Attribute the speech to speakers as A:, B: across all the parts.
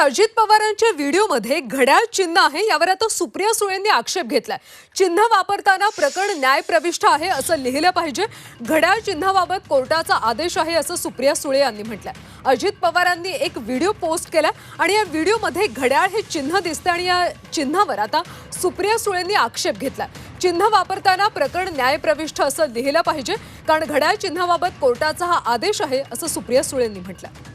A: अजित पवारांच्या व्हिडिओमध्ये घड्याळ चिन्ह आहे. यावर आता सुप्रिया सुळेंनी आक्षेप घेतलाय. चिन्ह वापरताना प्रकरण न्यायप्रविष्ट आहे असं लिहिलं पाहिजे. घड्याळ चिन्हाबाबत कोर्टाचा आदेश आहे असं सुप्रिया सुळे यांनी म्हटलंय. अजित पवारांनी एक व्हिडिओ पोस्ट केला आणि या व्हिडिओमध्ये घड्याळ हे चिन्ह दिसतं आणि या चिन्हावर आता सुप्रिया सुळेंनी आक्षेप घेतलाय. चिन्ह वापरताना प्रकरण न्यायप्रविष्ट असं लिहिलं पाहिजे. कारण घड्याळ चिन्हाबाबत कोर्टाचा हा आदेश आहे असं सुप्रिया सुळेंनी म्हटलंय.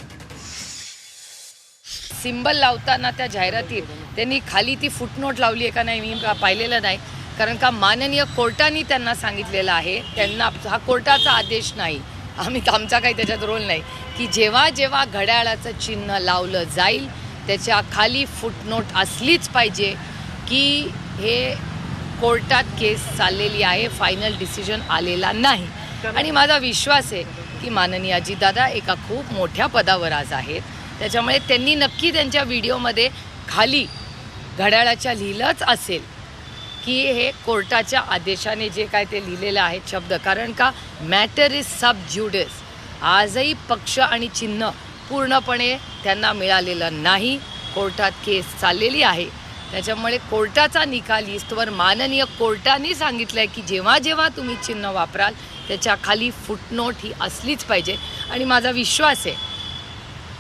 B: सिंबल लावताना त्या जाहिरातीत त्यांनी खाली ती फुटनोट लावली आहे का नाही मी पाहिलेलं नाही. कारण का माननीय कोर्टाने त्यांना सांगितलेलं आहे त्यांना हा कोर्टाचा आदेश नाही. आम्ही आमचा काही त्याच्यात रोल नाही. की जेव्हा जेव्हा घड्याळाचं चिन्ह लावलं जाईल त्याच्याखाली फुटनोट असलीच पाहिजे की हे कोर्टात केस चाललेली आहे फायनल डिसिजन आलेला नाही. आणि माझा विश्वास आहे की माननीय अजितदादा एका खूप मोठ्या पदावर आज आहेत. त्याच्यामुळे त्यांनी नक्की त्यांच्या व्हिडिओमध्ये खाली घड्याळाच्या लिहिलंच असेल की हे कोर्टाच्या आदेशाने जे काय ते लिहिलेलं आहे शब्द. कारण का? मॅटर इज सब ज्युडिस आजही पक्ष आणि चिन्ह पूर्णपणे त्यांना मिळालेलं नाही. कोर्टात केस चाललेली आहे. त्याच्यामुळे कोर्टाचा निकाल इस्तवर माननीय कोर्टाने सांगितलं आहे की जेव्हा जेव्हा तुम्ही चिन्ह वापराल त्याच्याखाली फुटनोट ही असलीच पाहिजे. आणि माझा विश्वास आहे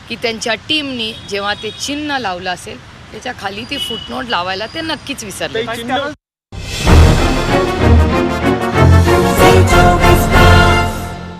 B: की त्यांच्या टीमनी जेव्हा ते चिन्ह लावलं असेल त्याच्याखाली ती फुटनोट लावायला ते नक्कीच विसरले.